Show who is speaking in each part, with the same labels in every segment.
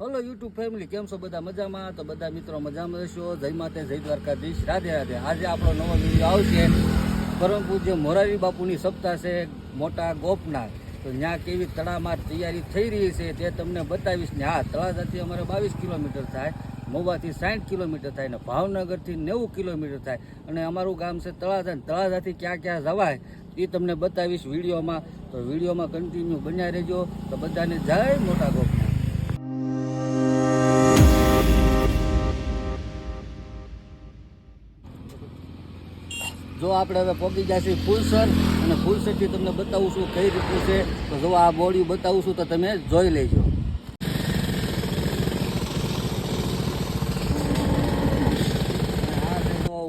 Speaker 1: Hello YouTube family કેમ છો બધા મજામાં? તો બધા મિત્રો મજામાં રહેશો. જય માતા જય દ્વારકાધીશ. રાધે રાધે. આજે આપણો નવો વીડિયો આવશે. પરમ પૂજ્ય મોરારી બાપુની સપ્તાહ છે મોટા ગોપનાથ. તો ત્યાં કેવી તળામાં તૈયારી થઈ રહી છે તે તમને બતાવીશ. ને હા, તળાજાથી અમારે બાવીસ કિલોમીટર થાય, મોવાથી સાઠ કિલોમીટર થાય ને ભાવનગરથી નેવું કિલોમીટર થાય. અને અમારું ગામ છે તળાજા તળાજાથી ક્યાં ક્યાં જવાય એ તમને બતાવીશ વિડીયોમાં. તો વિડીયોમાં કન્ટિન્યુ બન્યા રહેજો. તો બધાને જય મોટા ગોપનાથ. આપણે હવે પહોંચી છીએ ફૂલસર અને ફૂલસરથી તમને બતાવું છું કઈ રીતનું છે. તો જો આ બોડી બતાવું છું તો તમે જોઈ લેજો.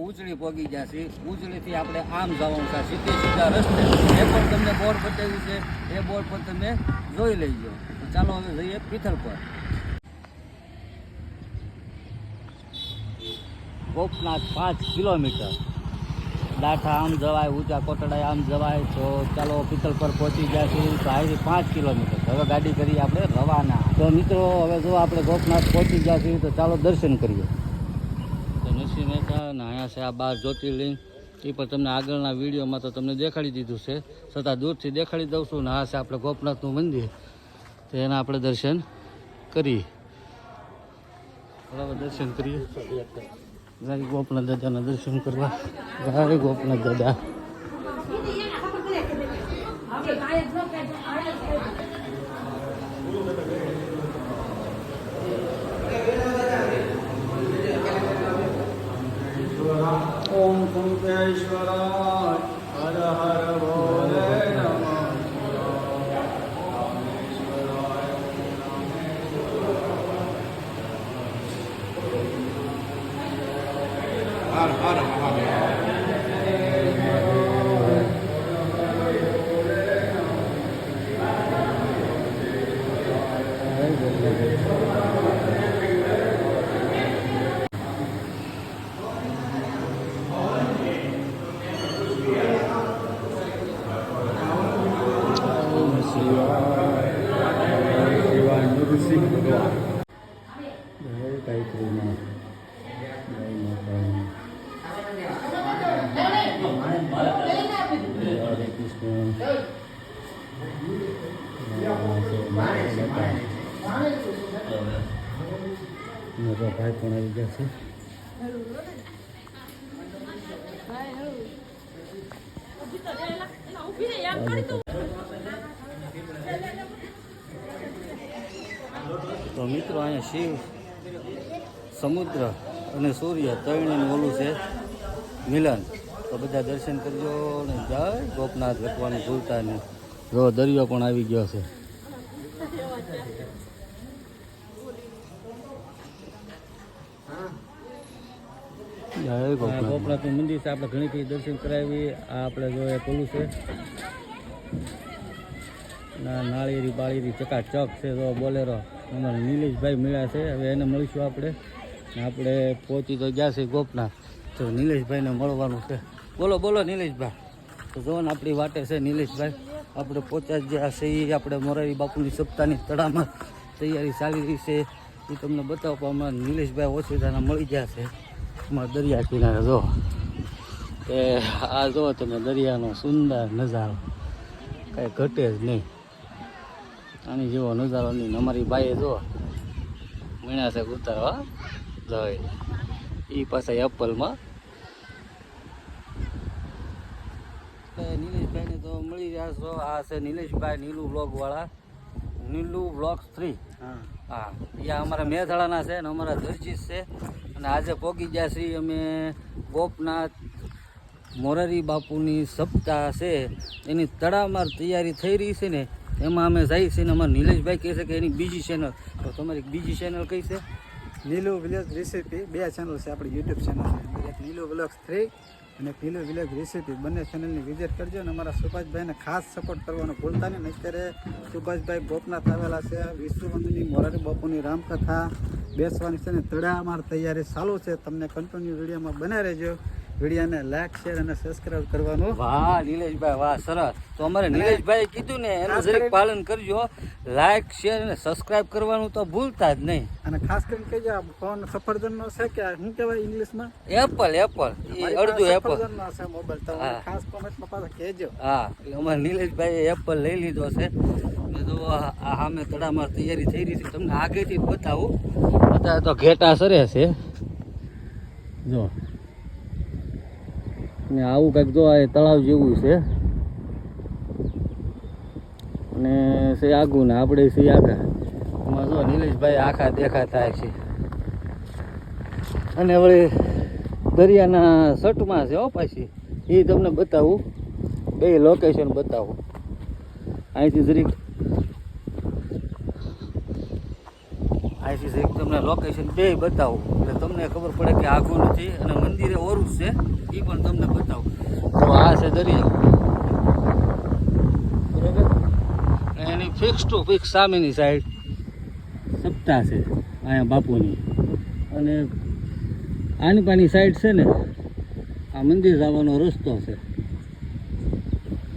Speaker 1: ઉજળી ગયા છે ઉજળીથી આપણે આમ જવાનું છે. સીધે સીધા રસ્તે. એ પણ તમને બોર્ડ બતાવ્યું છે. એ બોર્ડ પર તમે જોઈ લેજો. ચાલો હવે જઈએ પિથલ પર. ગોપનાથ પાંચ કિલોમીટર. દાઠા આમ જવાય, ઊંચા કોટડા આમ જવાય, તો ચાલો પિત્તલ પર પહોંચી જાય છીએ તો અહીંથી પાંચ કિલોમીટર. હવે ગાડી કરી આપણે રવાના. તો મિત્રો, હવે જો આપણે ગોપનાથ પહોંચી ગયા છીએ, તો ચાલો દર્શન કરીએ. તો નરસિંહ મહેતા અને અહીંયા છે આ બાર જ્યોતિર્લિંગ. એ પણ તમને આગળના વિડીયોમાં તો તમને દેખાડી દીધું છે. છતાં દૂરથી દેખાડી દઉં છું ને આ છે આપણે ગોપનાથનું મંદિર. તો એના આપણે દર્શન કરીએ. બરાબર દર્શન કરીએ. જય ગોપનાથ દાદાના દર્શન કરવા. જય ગોપનાથ દાદા.
Speaker 2: ઓમ કુંકેશ્વરાય હર હર
Speaker 1: મારા ભાઈ પણ આવી ગયા છે તો મિત્રો, અહીંયા શિવ, સમુદ્ર અને સૂર્ય ત્રણેયનું ઓલું છે, મિલન. તો બધા દર્શન કરજો ને જય ગોપનાથ લખવાનું ભૂલતા નહીં. જો દરિયો પણ આવી ગયો છે. ગોપનાથ મંદિર છે આપણે ઘણી દર્શન કરાવી. આ આપણે જો એ પેલું છે. ના નાળિયેરી બાળીરી ચકાચક છે જો બોલેરો. અમારે નીલેશભાઈ મળ્યા છે હવે એને મળીશું આપણે. આપણે પહોંચી તો ગયા છે ગોપનાથ. તો નીલેશભાઈને મળવાનું છે. બોલો બોલો નીલેશભાઈ તો જો ને આપણી વાટે છે નિલેશભાઈ. આપણે પહોંચ્યા જ ગયા છે આપણે મોરારી બાપુની સપ્તાહની તળામાં તૈયારી ચાલી રહી છે. એ તમને બતાવો હમણાં નિલેશભાઈ ઓછીદાના મળી ગયા છે. અમારા દરિયા કિનારે, જો. એ આ જો તમે દરિયાનો સુંદર નજારો. કાંઈ ઘટે જ નહીં. આની જેવો નજારો નહીં. અમારી બાઈએ જો મીણા છે ઉતારવા લઈ. એ પાછા એપલમાં નિલેશભાઈને છો આ છે નિલેશભાઈ નીલુ બ્લોગવાળા નીલુ બ્લોગ થ્રી
Speaker 2: હા.
Speaker 1: એ અમારા મેથાળાના છે ને અમારા દરજીત છે. અને આજે પહોંચી ગયા શ્રી અમે ગોપનાથ મોરારી બાપુની સપ્તાહ છે. એની તડામાર તૈયારી થઈ રહી છે ને એમાં અમે જઈએ છીએ ને અમારા નિલેશભાઈ કહે છે કે એની બીજી ચેનલ તો તમારી બીજી ચેનલ કઈ છે?
Speaker 2: નીલુ વિલેજ રેસીપી બે ચેનલ છે આપણી યુટ્યુબ ચેનલ એક નીલુ વ્લોગ્સ થ્રી અને એક વિલેજ રેસીપી બંને ચેનલની વિઝિટ કરજો અને અમારા સુભાષભાઈને ખાસ સપોર્ટ કરવાનો ભૂલતા નહીં. અત્યારે સુભાષભાઈ ગોપનાથ આવેલા છે વિશ્વ મોરારી બાપુની રામકથા બેસવાની છે ને અમારી તૈયારી ચાલુ છે. તમને કન્ટિન્યુ વિડીયોમાં બને રહેજો. વિડીયોને લાઈક શેર અને સબસ્ક્રાઇબ કરવાનું.
Speaker 1: વાહ નિલેશભાઈ વાહ સરસ. તો અમારે નિલેશભાઈ કીધું ને એનું જરીક પાલન કરજો. લાઈક શેર અને સબસ્ક્રાઇબ કરવાનું તો ભૂલતા જ નહીં.
Speaker 2: અને ખાસ કરીને કહેજો આ ફોન સફરજનનો છે કે શું કહેવાય ઇંગ્લિશમાં?
Speaker 1: એપલ એપલ એ અડધું એપલ
Speaker 2: સફરજનનો છે મોબાઈલ તો ખાસ કોમેન્ટમાં પાછા કહેજો.
Speaker 1: હા એટલે અમારે નીલેશભાઈએ એપલ લઈ લીધો છે. મેં તો આ આ સામે તૈયારી થઈ રહી છે. તમને આગળથી બતાવું. અત્યારે તો ઘેટા સરે છે. જો. ને આવું કંઈક જો આ તળાવ જેવું છે. અને છે આગું ને આપણે છે આખા એમાં જો નિલેશભાઈ આખા દેખા થાય છે. અને વળી દરિયાના સટમાં છે હો પાછી. એ તમને બતાવું. બે લોકેશન બતાવું. અહીંથી જરીક અહીંથી જરીક તમને લોકેશન બે બતાવું. એટલે તમને ખબર પડે કે આખું નથી અને મંદિરે ઓરું છે એ પણ તમને બતાવું. તો આ છે દરિયો. બરાબર? એની ફિક્સ ટુ ફિક્સ સામેની સાઈડ સપ્તાહ છે, અહીંયા બાપુની. અને આની પાની સાઈડ છે ને, આ મંદિર જવાનો રસ્તો છે.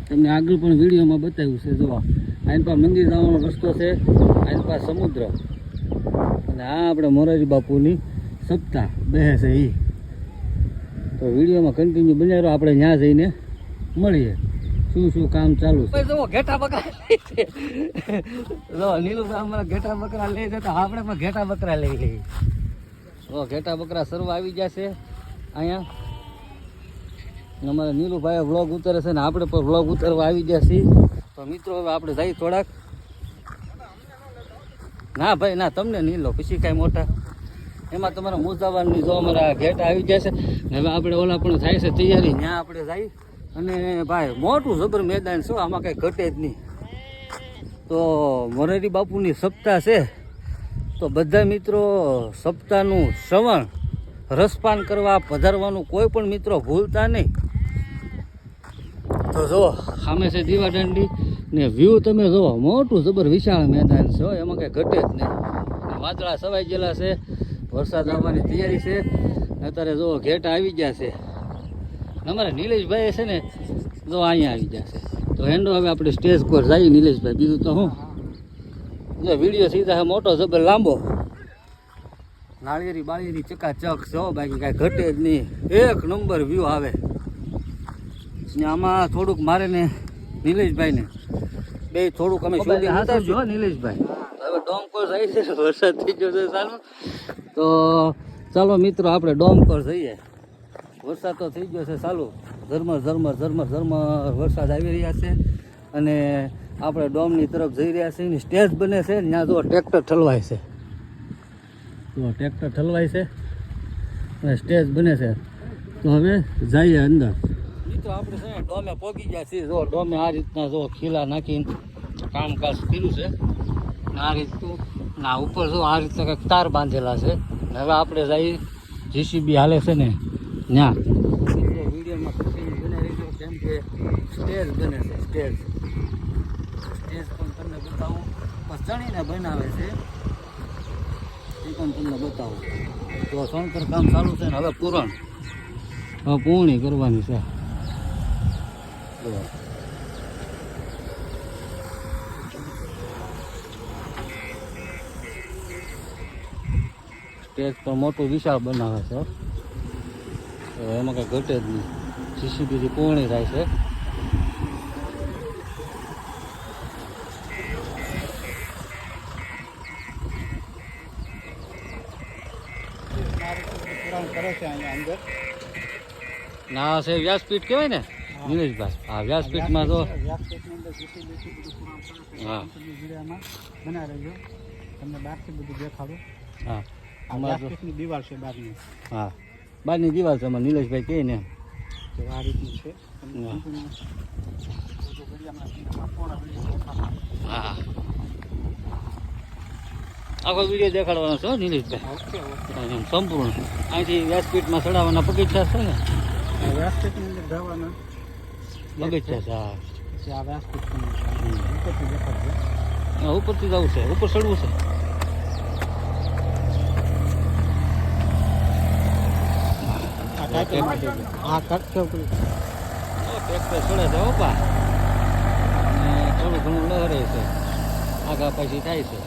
Speaker 1: તમને આગળ પણ વિડીયોમાં બતાવ્યું છે જોવા આની પાસે મંદિર જવાનો રસ્તો છે, આની પાસે સમુદ્ર. આ આપણે મોરારી બાપુની સપ્તાહ બે છે એ તો વિડીયોમાં કન્ટિન્યુ બનાવ્યો આપણે ત્યાં જઈને મળીએ. શું શું કામ ચાલુ છે? ઘેટા બકરા નીલુ અમારા ઘેટા બકરા લઈ જતા આપણે પણ ઘેટા બકરા લઈ લઈએ. તો ઘેટા બકરા સર્વ આવી જશે અહીંયા. અમારા નીલુભાઈ વ્લોગ ઉતારે છે ને આપણે પણ વ્લોગ ઉતારવા આવી ગયા છીએ. તો મિત્રો હવે આપણે જઈએ થોડાક. ના ભાઈ, ના, તમને નહીં લો. પછી કાંઈ મોટા. એમાં તમારા મુસાવાની જો અમારા ગેટ આવી ગયા છે. ને હવે આપણે ઓલા પણ થાય છે તૈયારી. ત્યાં આપણે જઈ. અને ભાઈ, મોટું જબર મેદાન શું આમાં કાંઈ ઘટે જ નહીં. તો મોરારી બાપુની સપ્તાહ છે. તો બધા મિત્રો સપ્તાહનું શ્રવણ, રસપાન કરવા, પધારવાનું કોઈ પણ મિત્રો ભૂલતા નહીં. તો જો સામે છે દીવાદાંડી. ને વ્યૂ તમે જુઓ મોટું જબર વિશાળ મેદાન છે એમાં કાંઈ ઘટે જ નહીં. વાદળા સવાઈ ગયેલા છે, વરસાદ આવવાની તૈયારી છે. અત્યારે જુઓ ઘેટ આવી ગયા છે. અમારા નિલેશભાઈ છે ને, જો અહીંયા આવી ગયા છે. તો એનો હવે આપણે સ્ટેજ પર જઈએ નિલેશભાઈ, બીજું તો હું જો વીડિયો સીધા મોટો જબર લાંબો. નાળિયેરી બાળિયેરી ચકાચક છો બાકી કાંઈ ઘટે જ નહીં. એક નંબર વ્યૂ આવે. ને આમાં થોડુંક મારે ને નિલેશભાઈ ને બે થોડુંક અમે શોધી હો નિલેશભાઈ. હવે ડોમકોર પર જાય છે વરસાદ થઈ ગયો છે સારું તો ચાલો મિત્રો આપણે ડોમ પર જઈએ. વરસાદ તો થઈ ગયો છે ચાલુ. ઝરમર ઝરમર ઝરમર ઝરમર વરસાદ આવી રહ્યા છે. અને આપણે ડોમની તરફ જઈ રહ્યા છીએ. સ્ટેજ બને છે ત્યાં જો ટ્રેક્ટર ઠલવાય છે. જો ટ્રેક્ટર ઠલવાય છે. અને સ્ટેજ બને છે. તો હવે જઈએ અંદર. આપણે છે ડોમે પહોંચી ગયા છીએ. જો, ડોમે આ રીતના જો ખીલા નાખીને કામકાજ કર્યું છે. આ રીતનું, ના ઉપર જો આ રીતના કંઈક તાર બાંધેલા છે. હવે આપણે જઈ જીસીબી હાલે છે ને ત્યાં વિડીયોમાં બનાવી કે સ્ટેજ બને છે, સ્ટેજ. સ્ટેજ પણ તમને બતાવું. પણ ચણીને બનાવે છે. એ પણ તમને બતાવું. તો સણતર કામ ચાલુ છે ને, હવે પૂરણ. હવે પૂર્ણી કરવાની છે. સ્ટેજ પણ મોટું વિશાળ બનાવે છે. તો એમાં કઈ ઘટે જ નહીં. જીસીબીથી પૂર્ણી થાય છે. ના છે વ્યાસપીઠ કહેવાય ને? નિલેશભાઈ હા વ્યાસપીઠમાં તો હા.
Speaker 2: તમે રહેજો તમને બહારથી બધું દેખાડું
Speaker 1: હા અમારે
Speaker 2: દીવાલ છે બહારની
Speaker 1: હા બહારની દીવાલ છે અમારે નિલેશભાઈ કહે ને
Speaker 2: તો આ રીતનું છે
Speaker 1: હા. આખો વીડિયો દેખાડવાનો છો નિલેશભાઈ સંપૂર્ણ અહીંથી વ્યાસપીઠમાં ચડાવવાના પગીચા છે ને
Speaker 2: વ્યાસપીઠની અંદર જવાના
Speaker 1: બગીચા છે હા
Speaker 2: ઉપરથી
Speaker 1: જવું છે ઉપર ચડવું છે
Speaker 2: આ હા
Speaker 1: ટ્રેક્ટર છોડે છે ઓપા થોડું ઘણું લહરે છે આગા પછી થાય છે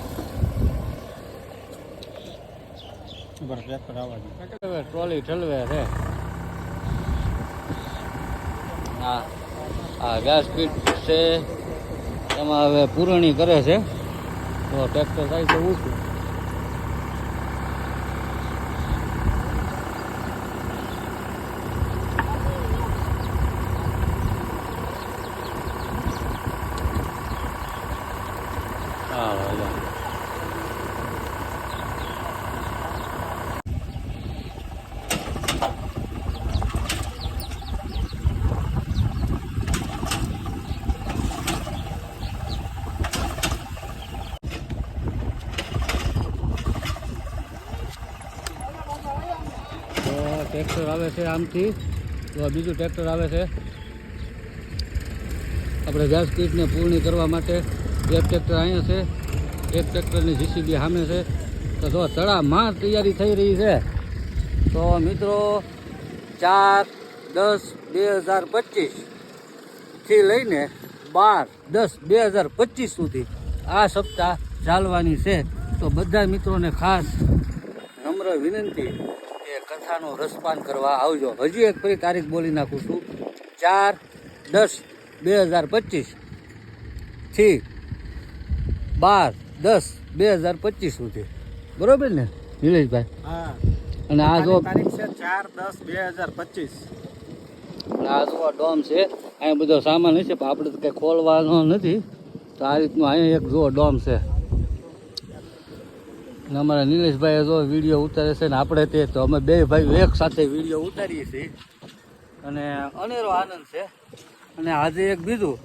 Speaker 1: ટ્રોલી ઠલવે છે હા આ વ્યાસપીઠ છે. એમાં હવે પૂરણી કરે છે. તો ટ્રેક્ટર થાય છે ઊંચું હા વાંધો નહીં. તો ટ્રેક્ટર આવે છે આમથી. તો બીજું ટ્રેક્ટર આવે છે. આપણે ગેસ કીટને પૂર્ણ કરવા માટે એક ટ્રેક્ટર અહીંયા છે. એક ટ્રેક્ટરની જીસીબી સામે છે. તો જો તળામાં તૈયારી થઈ રહી છે. તો મિત્રો, ચાર દસ બે હજાર પચીસથી લઈને બાર દસ બે હજાર પચીસ સુધી આ સપ્તાહ ચાલવાની છે. તો બધા મિત્રોને ખાસ નમ્ર વિનંતી. કે કથાનો રસપાન કરવા આવજો. હજી એક ફરી તારીખ બોલી નાખું છું. ચાર દસ બે હજાર પચીસથી બાર દસ બે હજાર પચીસ સુધી. બરોબર ને નિલેશભાઈ?
Speaker 2: હા.
Speaker 1: અને આ જો
Speaker 2: તારીખ છે ચાર દસ બે હજાર પચીસ.
Speaker 1: આ જો ડોમ છે અહીંયા બધો સામાન હશે પણ આપણે તો કંઈ ખોલવાનો નથી. તો આ રીતનું અહીંયા એક જુઓ ડોમ છે. અને અમારા નિલેશભાઈ જો વીડિયો ઉતારે છે ને આપણે તે, તો અમે બે ભાઈ એક સાથે વીડિયો ઉતારીએ છીએ. અને અનેરો આનંદ છે. અને આજે એક બીજું,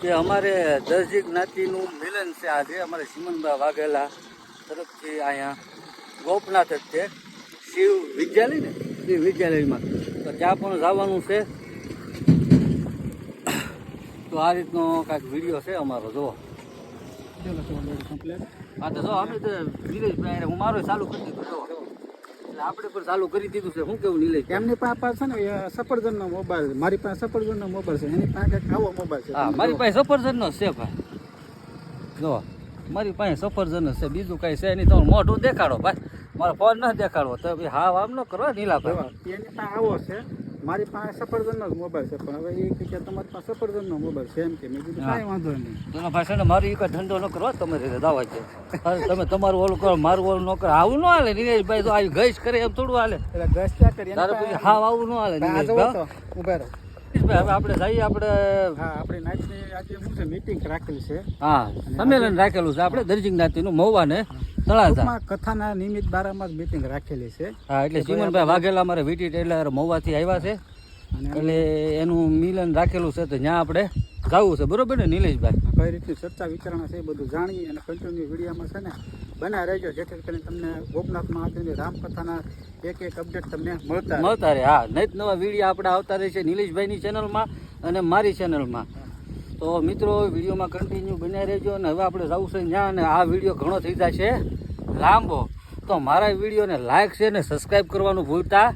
Speaker 1: કે અમારે દરજી જ્ઞાતિનું મિલન છે આજે. અમારે સિમનભાઈ વાઘેલા તરફથી અહીંયા ગોપનાથ જ છે. શિવ વિદ્યાલય ને? શિવ વિદ્યાલયમાં. તો ત્યાં પણ જવાનું છે. તો આ રીતનો કાંઈક વીડિયો છે અમારો, જુઓ.
Speaker 2: કમ્પ્લેટ
Speaker 1: હા તો જો અમે તો નિલેશભાઈ હું મારો ચાલુ કરી દીધું જો. એટલે આપણે પણ ચાલુ કરી દીધું છે. શું કેવું નીલેશ
Speaker 2: એમની પાસે છે ને સફરજનનો મોબાઈલ મારી પાસે સફરજનનો મોબાઈલ છે. એની પાસે આવો મોબાઈલ છે.
Speaker 1: હા મારી પાસે સફરજનનો છે ભાઈ. જો મારી પાસે સફરજન છે. બીજું કાંઈ છે નહીં. તમે મોઢું દેખાડો ભાઈ. મારો ફોન ન દેખાડો તો ભાઈ હા આમ ન કરો નીલાભાઈ.
Speaker 2: એની પાસે આવો છે. મારી પાસે સફરજનનો જ મોબાઈલ છે પણ હવે એ કે તમારી પાસે સફરજનનો મોબાઈલ છે એમ કે. મેં કીધું. કાંઈ વાંધો નહીં.
Speaker 1: એનો ભાઈ ને મારી એક ધંધો ન કરો તમારી દાવા છે. તમે તમારું ઓલું કરો મારું ઓલું ન કરો. આવું ન હાલે નિલેશભાઈ તો આવી ગઈશ કરે એમ થોડું હાલે.
Speaker 2: એટલે ગઈશ ક્યાં કરીએ
Speaker 1: તારે પછી હા આવું ન હાલે
Speaker 2: તો ઊભા રહો.
Speaker 1: હવે આપણે જઈએ આપણે
Speaker 2: હા આપણી નાઈટની આજે શું છે મીટિંગ રાખેલી છે.
Speaker 1: હા સંમેલન રાખેલું છે આપણે દરજી જ્ઞાતિનું મહુવા ને તળાજા.
Speaker 2: કથાના નિમિત્ત બારામાં મીટિંગ રાખેલી છે.
Speaker 1: હા એટલે ચીમનભાઈ વાઘેલા અમારે વીટી ટેલર મહુવાથી આવ્યા છે. એટલે એનું મિલન રાખેલું છે તો ત્યાં આપણે જવું છે. બરોબર ને નિલેશભાઈ?
Speaker 2: કઈ રીતની ચર્ચા વિચારણા છે એ બધું જાણીએ અને કન્ટિન્યુ વિડીયોમાં છે ને બના રહેજો. જેથી કરીને તમને ગોપનાથ મહાદેવની રામકથાના એક એક અપડેટ તમને મળતા
Speaker 1: મળતા રહે. હા નહીં નવા વીડિયો આપણે આવતા રહે છે નિલેશભાઈની ચેનલમાં અને મારી ચેનલમાં તો મિત્રો વિડીયોમાં કન્ટિન્યુ બન્યા રહેજો અને હવે આપણે જવું છે ત્યાં અને આ વીડિયો ઘણો થઈ જશે લાંબો. તો મારા વિડીયોને લાઇક છે ને સબસ્ક્રાઈબ કરવાનું ભૂલતા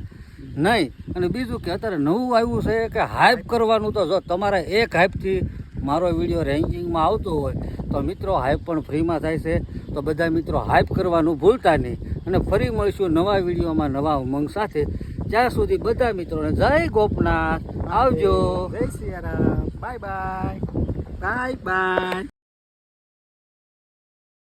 Speaker 1: નહીં. અને બીજું કે અત્યારે નવું આવ્યું છે કે હાઇપ કરવાનું, તો જો તમારા એક હાઇપથી મારો વીડિયો રેન્કિંગમાં આવતો હોય, તો મિત્રો હાઇપ પણ ફ્રીમાં થાય છે. તો બધા મિત્રો હાઇપ કરવાનું ભૂલતા નહીં. અને ફરી મળીશું નવા વિડીયોમાં નવા ઉમંગ સાથે. ત્યાં સુધી બધા મિત્રોને જય ગોપનાથ. આવજો.
Speaker 2: જય Siyaram. Bye bye. Bye bye.